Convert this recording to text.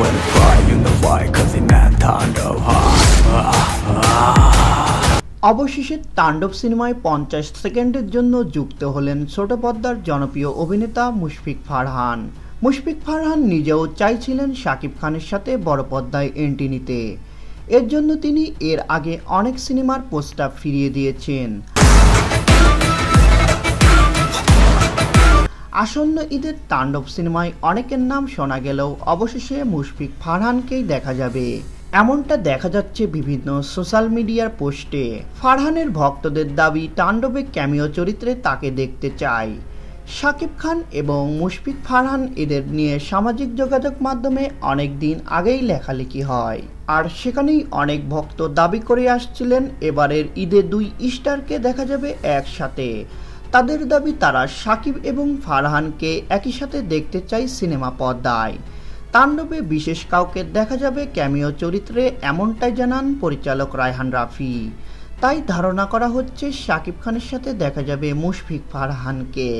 When fly, you know why, cause it man Tandov অবশেষে তাণ্ডব সিনেমায় পঞ্চাশ সেকেন্ডের জন্য যুক্ত হলেন ছোট পদ্মার জনপ্রিয় অভিনেতা মুশফিক ফারহান। মুশফিক ফারহান নিজেও চাইছিলেন শাকিব খানের সাথে বড় পদ্মায় এন্ট্রি নিতে। এর জন্য তিনি এর আগে অনেক সিনেমার পোস্টার ফিরিয়ে দিয়েছেন। আসন্ন ঈদের তাণ্ডব সিনেমায় অনেকের নাম শোনা গেলেও অবশেষে মুশফিক ফারহানকেই দেখা যাবে। এমনটা দেখা যাচ্ছে বিভিন্ন সোশ্যাল মিডিয়ার পোস্টে। ফারহানের ভক্তদের দাবি, তাণ্ডবে ক্যামিও চরিত্রে তাকে দেখতে চাই। শাকিব খান এবং মুশফিক ফারহান এদের নিয়ে সামাজিক যোগাযোগ মাধ্যমে অনেক দিন আগেই লেখালেখি হয়। আর সেখানেই অনেক ভক্ত দাবি করে আসছিলেন, এবারের ঈদে দুই স্টারকে দেখা যাবে একসাথে। তাদের দাবি তারা সাকিব এবং ফারহানকে একই সাথে দেখতে চাই সিনেমা পর্দায়। তাণ্ডবে বিশেষ কাউকে দেখা যাবে ক্যামিও চরিত্রে এমনটাই জানান পরিচালক রায়হান রাফি। তাই ধারণা করা হচ্ছে শাকিব খানের সাথে দেখা যাবে মুশফিক ফারহানকে।